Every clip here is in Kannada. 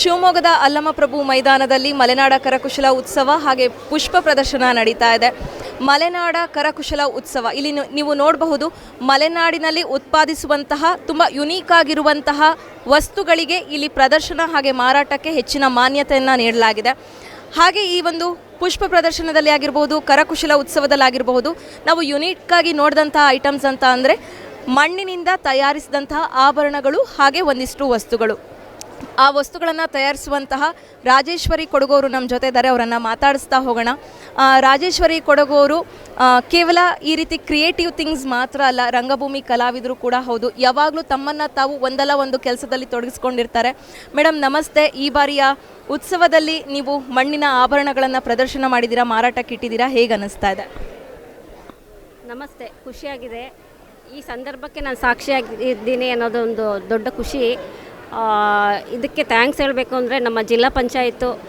ಶಿವಮೊಗ್ಗದ ಅಲ್ಲಮಪ್ರಭು ಮೈದಾನದಲ್ಲಿ ಮಲೆನಾಡ ಕರಕುಶಲ ಉತ್ಸವ ಹಾಗೆ ಪುಷ್ಪ ಪ್ರದರ್ಶನ ನಡೀತಾ ಇದೆ. ಮಲೆನಾಡ ಕರಕುಶಲ ಉತ್ಸವ. ಇಲ್ಲಿ ನೀವು ನೋಡಬಹುದು, ಮಲೆನಾಡಿನಲ್ಲಿ ಉತ್ಪಾದಿಸುವಂತಹ, ತುಂಬ ಯುನೀಕ್ ಆಗಿರುವಂತಹ ವಸ್ತುಗಳಿಗೆ ಇಲ್ಲಿ ಪ್ರದರ್ಶನ ಹಾಗೆ ಮಾರಾಟಕ್ಕೆ ಹೆಚ್ಚಿನ ಮಾನ್ಯತೆಯನ್ನು ನೀಡಲಾಗಿದೆ. ಹಾಗೆ ಈ ಒಂದು ಪುಷ್ಪ ಪ್ರದರ್ಶನದಲ್ಲಿ ಆಗಿರಬಹುದು, ಕರಕುಶಲ ಉತ್ಸವದಲ್ಲಾಗಿರಬಹುದು ನಾವು ಯುನೀಕ್ ಆಗಿ ನೋಡಿದಂತಹ ಐಟಮ್ಸ್ ಅಂತ ಅಂದರೆ ಮಣ್ಣಿನಿಂದ ತಯಾರಿಸಿದಂತಹ ಆಭರಣಗಳು ಹಾಗೆ ಒಂದಿಷ್ಟು ವಸ್ತುಗಳು. ಆ ವಸ್ತುಗಳನ್ನು ತಯಾರಿಸುವಂತಹ ರಾಜೇಶ್ವರಿ ಕೊಡಗೋರು ನಮ್ಮ ಜೊತೆ ಇದ್ದಾರೆ ಅವರನ್ನು ಮಾತಾಡಿಸ್ತಾ ಹೋಗೋಣ. ರಾಜೇಶ್ವರಿ ಕೊಡಗೋರು ಕೇವಲ ಈ ರೀತಿ ಕ್ರಿಯೇಟಿವ್ ಥಿಂಗ್ಸ್ ಮಾತ್ರ ಅಲ್ಲ, ರಂಗಭೂಮಿ ಕಲಾವಿದರು ಕೂಡ ಹೌದು. ಯಾವಾಗಲೂ ತಮ್ಮನ್ನು ತಾವು ಒಂದಲ್ಲ ಒಂದು ಕೆಲಸದಲ್ಲಿ ತೊಡಗಿಸ್ಕೊಂಡಿರ್ತಾರೆ. ಮೇಡಮ್ ನಮಸ್ತೆ. ಈ ಬಾರಿಯ ಉತ್ಸವದಲ್ಲಿ ನೀವು ಮಣ್ಣಿನ ಆಭರಣಗಳನ್ನು ಪ್ರದರ್ಶನ ಮಾಡಿದ್ದೀರಾ, ಮಾರಾಟಕ್ಕೆ ಇಟ್ಟಿದ್ದೀರಾ, ಹೇಗೆ ಅನ್ನಿಸ್ತಾ ಇದೆ? ನಮಸ್ತೆ. ಖುಷಿಯಾಗಿದೆ. ಈ ಸಂದರ್ಭಕ್ಕೆ ನಾನು ಸಾಕ್ಷಿಯಾಗಿದ್ದೀನಿ ಅನ್ನೋದೊಂದು ದೊಡ್ಡ ಖುಷಿ. ಇದಕ್ಕೆ ಥ್ಯಾಂಕ್ಸ್ ಹೇಳಬೇಕು ಅಂದರೆ ನಮ್ಮ ಜಿಲ್ಲಾ ಪಂಚಾಯತು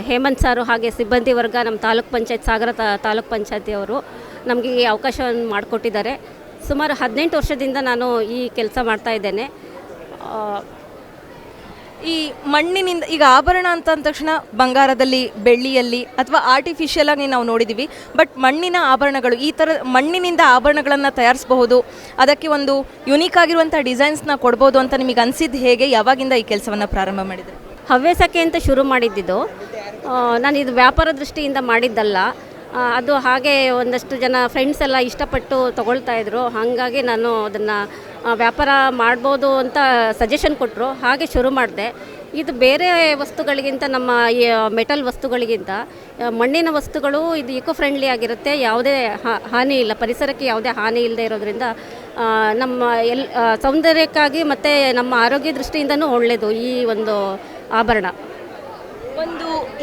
ಹೇಮಂತ್ ಸಾರು ಹಾಗೆ ಸಿಬ್ಬಂದಿ ವರ್ಗ ನಮ್ಮ ತಾಲೂಕ್ ಪಂಚಾಯತ್ ಸಾಗರ ತಾಲೂಕ್ ಪಂಚಾಯತಿಯವರು ನಮಗೆ ಈ ಅವಕಾಶವನ್ನು ಮಾಡಿಕೊಟ್ಟಿದ್ದಾರೆ. ಸುಮಾರು ಹದಿನೆಂಟು ವರ್ಷದಿಂದ ನಾನು ಈ ಕೆಲಸ ಮಾಡ್ತಾ ಇದ್ದೇನೆ. ಆ, ಈ ಮಣ್ಣಿನಿಂದ ಈಗ ಆಭರಣ ಅಂತ ಅಂದ ತಕ್ಷಣ ಬಂಗಾರದಲ್ಲಿ, ಬೆಳ್ಳಿಯಲ್ಲಿ ಅಥವಾ ಆರ್ಟಿಫಿಷಿಯಲ್ ಆಗಿ ನಾವು ನೋಡಿದ್ದೀವಿ ಬಟ್ ಮಣ್ಣಿನ ಆಭರಣಗಳು, ಈ ಥರ ಮಣ್ಣಿನಿಂದ ಆಭರಣಗಳನ್ನು ತಯಾರಿಸಬಹುದು. ಅದಕ್ಕೆ ಒಂದು ಯುನೀಕ್ ಆಗಿರುವಂಥ ಡಿಸೈನ್ಸ್ನ ಕೊಡ್ಬೋದು ಅಂತ ನಿಮಗೆ ಅನಿಸಿದ್ದು ಹೇಗೆ? ಯಾವಾಗಿಂದ ಈ ಕೆಲಸವನ್ನು ಪ್ರಾರಂಭ ಮಾಡಿದೆ ಹವ್ಯಾಸಕ್ಕೆ ಅಂತ ಶುರು ಮಾಡಿದ್ದಿದ್ದು. ನಾನು ಇದು ವ್ಯಾಪಾರ ದೃಷ್ಟಿಯಿಂದ ಮಾಡಿದ್ದಲ್ಲ. ಅದು ಹಾಗೆ ಒಂದಷ್ಟು ಜನ ಫ್ರೆಂಡ್ಸ್ ಎಲ್ಲ ಇಷ್ಟಪಟ್ಟು ತಗೊಳ್ತಾ ಇದ್ರು. ಹಾಗಾಗಿ ನಾನು ಅದನ್ನು ವ್ಯಾಪಾರ ಮಾಡ್ಬೋದು ಅಂತ ಸಜೆಷನ್ ಕೊಟ್ಟರು ಹಾಗೆ ಶುರು ಮಾಡಿದೆ. ಇದು ಬೇರೆ ವಸ್ತುಗಳಿಗಿಂತ ನಮ್ಮ ಈ ಮೆಟಲ್ ವಸ್ತುಗಳಿಗಿಂತ ಮಣ್ಣಿನ ವಸ್ತುಗಳು ಇದು ಇಕೋ ಫ್ರೆಂಡ್ಲಿ ಆಗಿರುತ್ತೆ. ಯಾವುದೇ ಹಾನಿ ಇಲ್ಲ. ಪರಿಸರಕ್ಕೆ ಯಾವುದೇ ಹಾನಿ ಇಲ್ಲದೆ ಇರೋದ್ರಿಂದ ನಮ್ಮ ಎಲ್ ಸೌಂದರ್ಯಕ್ಕಾಗಿ ಮತ್ತು ನಮ್ಮ ಆರೋಗ್ಯ ದೃಷ್ಟಿಯಿಂದನೂ ಒಳ್ಳೆಯದು ಈ ಒಂದು ಆಭರಣ.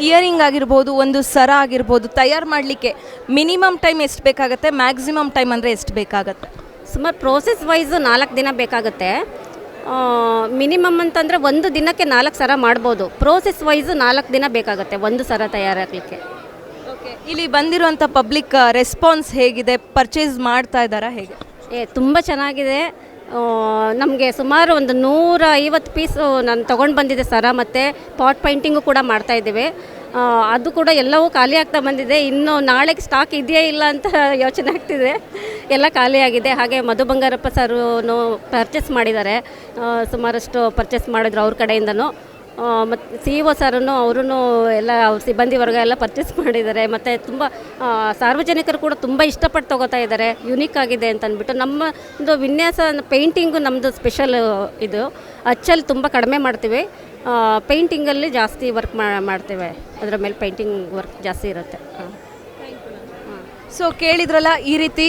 ಇಯರಿಂಗ್ ಆಗಿರ್ಬೋದು ಒಂದು ಸರ ಆಗಿರ್ಬೋದು ತಯಾರು ಮಾಡಲಿಕ್ಕೆ ಮಿನಿಮಮ್ ಟೈಮ್ ಎಷ್ಟು ಬೇಕಾಗುತ್ತೆ ಮ್ಯಾಕ್ಸಿಮಮ್ ಟೈಮ್ ಅಂದರೆ ಎಷ್ಟು ಬೇಕಾಗುತ್ತೆ? ಸುಮಾರು ಪ್ರೋಸೆಸ್ ವೈಸ್ ನಾಲ್ಕು ದಿನ ಬೇಕಾಗುತ್ತೆ. ಮಿನಿಮಮ್ ಅಂತಂದರೆ ಒಂದು ದಿನಕ್ಕೆ ನಾಲ್ಕು ಸರ ಮಾಡ್ಬೋದು. ಪ್ರೋಸೆಸ್ ವೈಸ್ ನಾಲ್ಕು ದಿನ ಬೇಕಾಗುತ್ತೆ ಒಂದು ಸರ ತಯಾರಾಗಲಿಕ್ಕೆ. ಓಕೆ ಇಲ್ಲಿ ಬಂದಿರುವಂಥ ಪಬ್ಲಿಕ್ ರೆಸ್ಪಾನ್ಸ್ ಹೇಗಿದೆ? ಪರ್ಚೇಸ್ ಮಾಡ್ತಾ ಇದ್ದಾರಾ ಹೇಗೆ? ಏ ತುಂಬ ಚೆನ್ನಾಗಿದೆ. ನಮಗೆ ಸುಮಾರು ಒಂದು ನೂರ ಐವತ್ತು ಪೀಸು ನಾನು ತೊಗೊಂಡು ಬಂದಿದ್ದೆ ಸರ, ಮತ್ತು ಪಾಟ್ ಪೈಂಟಿಂಗು ಕೂಡ ಮಾಡ್ತಾ ಇದ್ದೇವೆ. ಅದು ಕೂಡ ಎಲ್ಲವೂ ಖಾಲಿ ಆಗ್ತಾ ಬಂದಿದೆ. ಇನ್ನು ನಾಳೆಗೆ ಸ್ಟಾಕ್ ಇದೆಯೇ ಇಲ್ಲ ಅಂತ ಯೋಚನೆ ಆಗ್ತಿದೆ. ಎಲ್ಲ ಖಾಲಿಯಾಗಿದೆ ಹಾಗೆ ಮಧು ಬಂಗಾರಪ್ಪ ಸರ್ನು ಪರ್ಚೇಸ್ ಮಾಡಿದ್ದಾರೆ. ಸುಮಾರಷ್ಟು ಪರ್ಚೇಸ್ ಮಾಡಿದ್ರು ಅವ್ರ ಕಡೆಯಿಂದನೂ. ಮತ್ತು ಸಿ ಒ ಸರನ್ನು ಅವರೂ ಎಲ್ಲ ಅವ್ರ ಸಿಬ್ಬಂದಿ ವರ್ಗ ಎಲ್ಲ ಪರ್ಚೇಸ್ ಮಾಡಿದ್ದಾರೆ. ಮತ್ತು ತುಂಬ ಸಾರ್ವಜನಿಕರು ಕೂಡ ತುಂಬ ಇಷ್ಟಪಟ್ಟು ತೊಗೋತಾ ಇದ್ದಾರೆ. ಯುನೀಕ್ ಆಗಿದೆ ಅಂತ ಅಂದ್ಬಿಟ್ಟು ನಮ್ಮ ಒಂದು ವಿನ್ಯಾಸ ಪೇಂಟಿಂಗು ನಮ್ಮದು ಸ್ಪೆಷಲ್ ಇದು. ಅಚ್ಚಲ್ಲಿ ತುಂಬ ಕಡಿಮೆ ಮಾಡ್ತೀವಿ. ಪೇಂಟಿಂಗಲ್ಲಿ ಜಾಸ್ತಿ ವರ್ಕ್ ಮಾಡ್ತೇವೆ. ಅದರ ಮೇಲೆ ಪೇಂಟಿಂಗ್ ವರ್ಕ್ ಜಾಸ್ತಿ ಇರುತ್ತೆ. ಸೊ ಕೇಳಿದ್ರಲ್ಲ, ಈ ರೀತಿ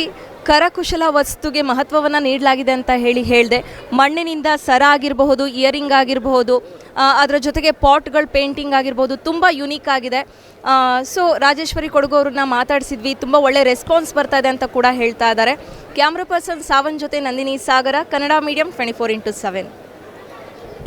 ಕರಕುಶಲ ವಸ್ತುಗೆ ಮಹತ್ವವನ್ನು ನೀಡಲಾಗಿದೆ ಅಂತ ಹೇಳಿ ಹೇಳಿದೆ. ಮಣ್ಣಿನಿಂದ ಸರ ಆಗಿರಬಹುದು, ಇಯರಿಂಗ್ ಆಗಿರಬಹುದು ಅದರ ಜೊತೆಗೆ ಪಾಟ್ಗಳು ಪೇಂಟಿಂಗ್ ಆಗಿರ್ಬೋದು, ತುಂಬ ಯುನೀಕ್ ಆಗಿದೆ. ಸೊ ರಾಜೇಶ್ವರಿ ಕೊಡಗು ಅವ್ರನ್ನ ಮಾತಾಡಿಸಿದ್ವಿ, ತುಂಬ ಒಳ್ಳೆ ರೆಸ್ಪಾನ್ಸ್ ಬರ್ತಾ ಇದೆ ಅಂತ ಕೂಡ ಹೇಳ್ತಾ ಇದ್ದಾರೆ. ಕ್ಯಾಮ್ರಾ ಪರ್ಸನ್ ಸಾವನ್ ಜೊತೆ Nandini Sagara, Kannada medium twenty four into seven.